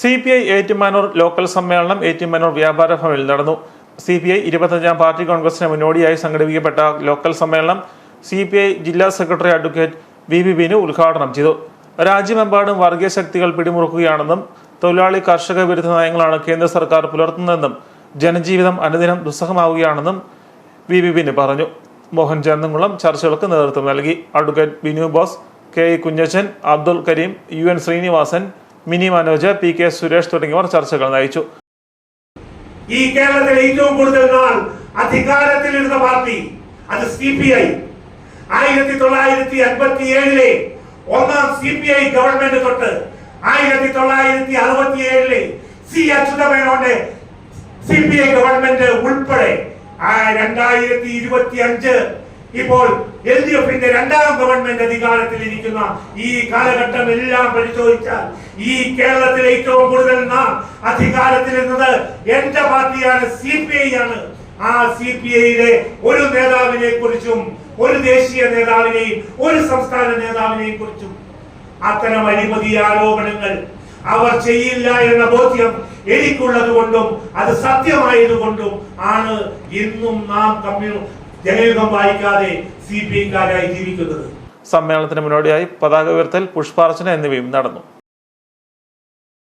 C P I Ettumanoor local സമ്മേളനം ഏറ്റുമാനൂർ വ്യാപാര ഭവനിൽ നടന്നു. സി പി ഐ ഇരുപത്തഞ്ചാം പാർട്ടി കോൺഗ്രസിന് മുന്നോടിയായി സംഘടിപ്പിക്കപ്പെട്ട ലോക്കൽ സമ്മേളനം സി പി ഐ ജില്ലാ secretary advocate V B Binu ഉദ്ഘാടനം ചെയ്തു. രാജ്യമെമ്പാടും വർഗീയ ശക്തികൾ പിടിമുറുക്കുകയാണെന്നും തൊഴിലാളി കർഷക വിരുദ്ധ നയങ്ങളാണ് കേന്ദ്ര സർക്കാർ പുലർത്തുന്നതെന്നും ജനജീവിതം അനുദിനം ദുസ്സഹമാവുകയാണെന്നും വി ബി ബിന് പറഞ്ഞു. മോഹൻ ചന്ദൻകുളം ചർച്ചകൾക്ക് നേതൃത്വം നൽകി. Advocate Binu Bose K E Kunjachan Abdul Kareem U N Sreenivasan Mini Manoj P K Suresh തുടങ്ങിയവർ ചർച്ചകൾ നയിച്ചു. ഈ കേരളത്തിൽ ഏറ്റവും കൂടുതൽ നാൾ അധികാരത്തിലിരുന്ന പാർട്ടി അത് സി പി ഐ ആയിരത്തി തൊള്ളായിരത്തി അൻപത്തി ഏഴിലെ ഒന്നാം സി പി ഐ ഗവൺമെന്റ് തൊട്ട് ആയിരത്തി തൊള്ളായിരത്തി അറുപത്തി ഏഴിലെ സി അച്യുതമേനോന്റെ സി പി ഐ ഗവൺമെന്റ് ഉൾപ്പെടെ രണ്ടായിരത്തി ഇരുപത്തി അഞ്ച് ഇപ്പോൾ എൽ ഡി എഫിന്റെ രണ്ടാം ഗവൺമെന്റ് അധികാരത്തിൽ ഇരിക്കുന്ന ഈ കാലഘട്ടം എല്ലാം പരിശോധിച്ചാൽ ഈ കേരളത്തിൽ ഏറ്റവും കൂടുതൽ നാം അധികാരത്തിലിരുന്നത് എന്റെ പാർട്ടിയാണ് സി പി ഐ ആണ്. ആ സി പി ഐയിലെ ഒരു നേതാവിനെ കുറിച്ചും ഒരു ദേശീയ നേതാവിനെയും ഒരു സംസ്ഥാന നേതാവിനെയും കുറിച്ചും അത്തരം അഴിമതി ആരോപണങ്ങൾ അവർ ചെയ്യില്ല എന്ന ബോധ്യം എനിക്കുള്ളത് കൊണ്ടും അത് സത്യമായതുകൊണ്ടും ആണ് ഇന്നും നാം കമ്മ്യൂ ജനയുഗം വായിക്കാതെ സി പി ഐക്കാരായി ജീവിക്കുന്നത്. സമ്മേളനത്തിന് മുന്നോടിയായി പതാക ഉയർത്തൽ പുഷ്പാർച്ചന എന്നിവയും നടന്നു.